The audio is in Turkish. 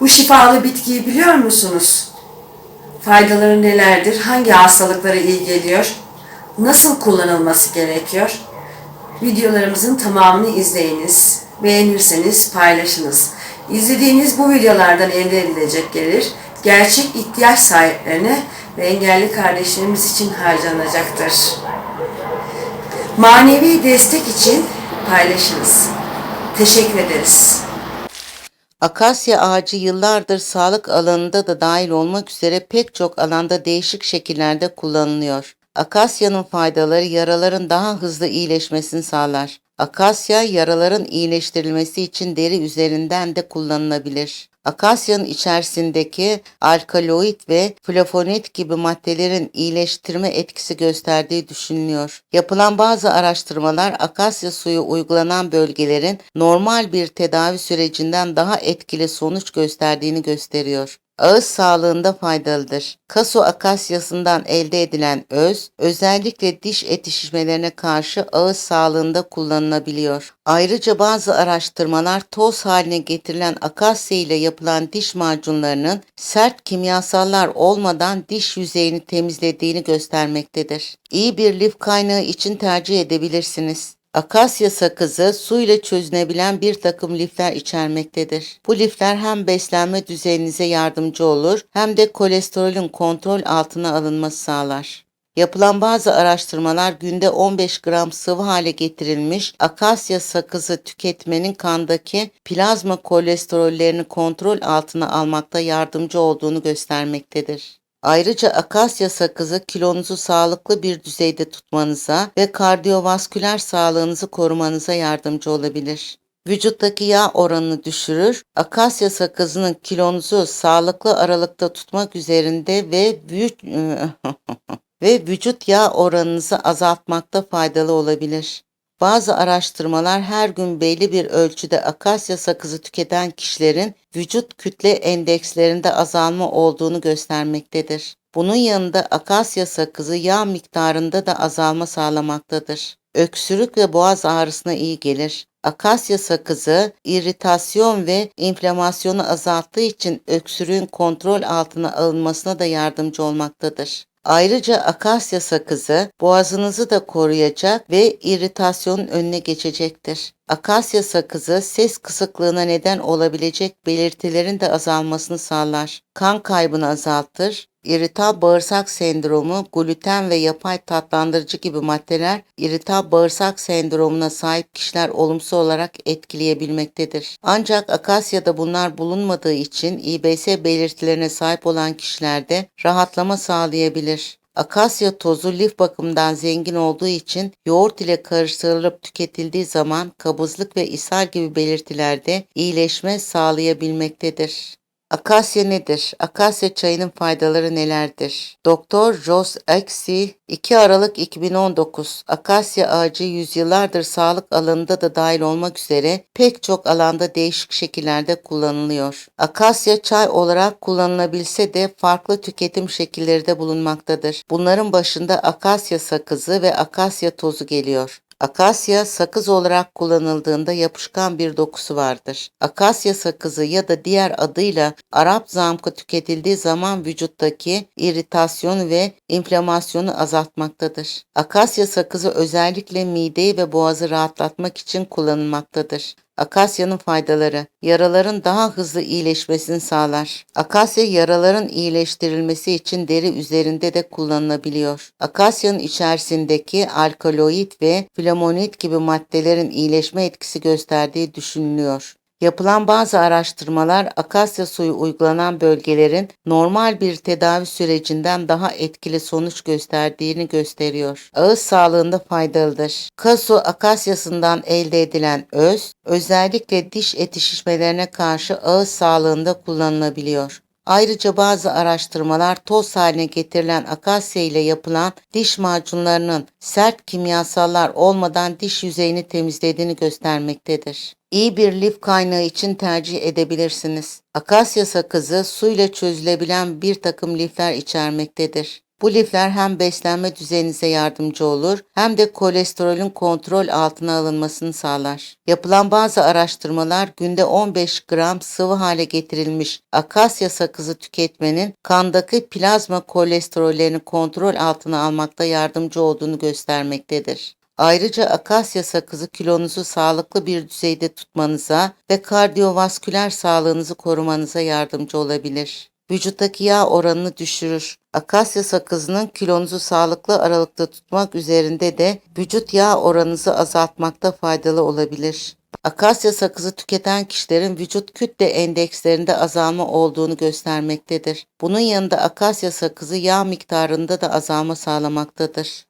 Bu şifalı bitkiyi biliyor musunuz? Faydaları nelerdir? Hangi hastalıklara iyi geliyor? Nasıl kullanılması gerekiyor? Videolarımızın tamamını izleyiniz. Beğenirseniz paylaşınız. İzlediğiniz bu videolardan elde edilecek gelir gerçek ihtiyaç sahiplerine ve engelli kardeşlerimiz için harcanacaktır. Manevi destek için paylaşınız. Teşekkür ederiz. Akasya ağacı yıllardır sağlık alanında da dahil olmak üzere pek çok alanda değişik şekillerde kullanılıyor. Akasya'nın faydaları yaraların daha hızlı iyileşmesini sağlar. Akasya yaraların iyileştirilmesi için deri üzerinden de kullanılabilir. Akasya'nın içerisindeki alkaloid ve flavonoid gibi maddelerin iyileştirme etkisi gösterdiği düşünülüyor. Yapılan bazı araştırmalar akasya suyu uygulanan bölgelerin normal bir tedavi sürecinden daha etkili sonuç gösterdiğini gösteriyor. Ağız sağlığında faydalıdır. Kaso akasyasından elde edilen öz, özellikle diş eti karşı ağız sağlığında kullanılabiliyor. Ayrıca bazı araştırmalar toz haline getirilen akasya ile yapılan diş macunlarının sert kimyasallar olmadan diş yüzeyini temizlediğini göstermektedir. İyi bir lif kaynağı için tercih edebilirsiniz. Akasya sakızı su ile çözünebilen bir takım lifler içermektedir. Bu lifler hem beslenme düzeninize yardımcı olur hem de kolesterolün kontrol altına alınması sağlar. Yapılan bazı araştırmalar günde 15 gram sıvı hale getirilmiş akasya sakızı tüketmenin kandaki plazma kolesterollerini kontrol altına almakta yardımcı olduğunu göstermektedir. Ayrıca akasya sakızı kilonuzu sağlıklı bir düzeyde tutmanıza ve kardiyovasküler sağlığınızı korumanıza yardımcı olabilir. Vücuttaki yağ oranını düşürür. Akasya sakızının kilonuzu sağlıklı aralıkta tutmak üzerinde ve vücut ve vücut yağ oranınızı azaltmakta faydalı olabilir. Bazı araştırmalar her gün belli bir ölçüde akasya sakızı tüketen kişilerin vücut kütle endekslerinde azalma olduğunu göstermektedir. Bunun yanında akasya sakızı yağ miktarında da azalma sağlamaktadır. Öksürük ve boğaz ağrısına iyi gelir. Akasya sakızı iritasyon ve inflamasyonu azalttığı için öksürüğün kontrol altına alınmasına da yardımcı olmaktadır. Ayrıca akasya sakızı boğazınızı da koruyacak ve iritasyonun önüne geçecektir. Akasya sakızı ses kısıklığına neden olabilecek belirtilerin de azalmasını sağlar. Kan kaybını azaltır. İrital bağırsak sendromu, gluten ve yapay tatlandırıcı gibi maddeler irital bağırsak sendromuna sahip kişiler olumsuz olarak etkileyebilmektedir. Ancak akasyada bunlar bulunmadığı için İBS belirtilerine sahip olan kişilerde rahatlama sağlayabilir. Akasya tozu lif bakımından zengin olduğu için yoğurt ile karıştırılıp tüketildiği zaman kabızlık ve ishal gibi belirtilerde iyileşme sağlayabilmektedir. Akasya nedir? Akasya çayının faydaları nelerdir? Doktor Jos Aksi 2 Aralık 2019 Akasya ağacı yüzyıllardır sağlık alanında da dahil olmak üzere pek çok alanda değişik şekillerde kullanılıyor. Akasya çay olarak kullanılabilse de farklı tüketim şekilleri de bulunmaktadır. Bunların başında akasya sakızı ve akasya tozu geliyor. Akasya sakız olarak kullanıldığında yapışkan bir dokusu vardır. Akasya sakızı ya da diğer adıyla Arap zamkı tüketildiği zaman vücuttaki iritasyon ve inflamasyonu azaltmaktadır. Akasya sakızı özellikle mideyi ve boğazı rahatlatmak için kullanılmaktadır. Akasya'nın faydaları yaraların daha hızlı iyileşmesini sağlar. Akasya yaraların iyileştirilmesi için deri üzerinde de kullanılabiliyor. Akasya'nın içerisindeki alkaloid ve flavonoid gibi maddelerin iyileşme etkisi gösterdiği düşünülüyor. Yapılan bazı araştırmalar akasya suyu uygulanan bölgelerin normal bir tedavi sürecinden daha etkili sonuç gösterdiğini gösteriyor. Ağız sağlığında faydalıdır. Kasu akasyasından elde edilen öz, özellikle diş eti şişmelerine karşı ağız sağlığında kullanılabiliyor. Ayrıca bazı araştırmalar toz haline getirilen akasya ile yapılan diş macunlarının sert kimyasallar olmadan diş yüzeyini temizlediğini göstermektedir. İyi bir lif kaynağı için tercih edebilirsiniz. Akasya sakızı suyla çözülebilen bir takım lifler içermektedir. Bu lifler hem beslenme düzeninize yardımcı olur hem de kolesterolün kontrol altına alınmasını sağlar. Yapılan bazı araştırmalar günde 15 gram sıvı hale getirilmiş akasya sakızı tüketmenin kandaki plazma kolesterollerini kontrol altına almakta yardımcı olduğunu göstermektedir. Ayrıca akasya sakızı kilonuzu sağlıklı bir düzeyde tutmanıza ve kardiyovasküler sağlığınızı korumanıza yardımcı olabilir. Vücuttaki yağ oranını düşürür. Akasya sakızının kilonuzu sağlıklı aralıkta tutmak üzerinde de vücut yağ oranınızı azaltmakta faydalı olabilir. Akasya sakızı tüketen kişilerin vücut kütle endekslerinde azalma olduğunu göstermektedir. Bunun yanında akasya sakızı yağ miktarında da azalma sağlamaktadır.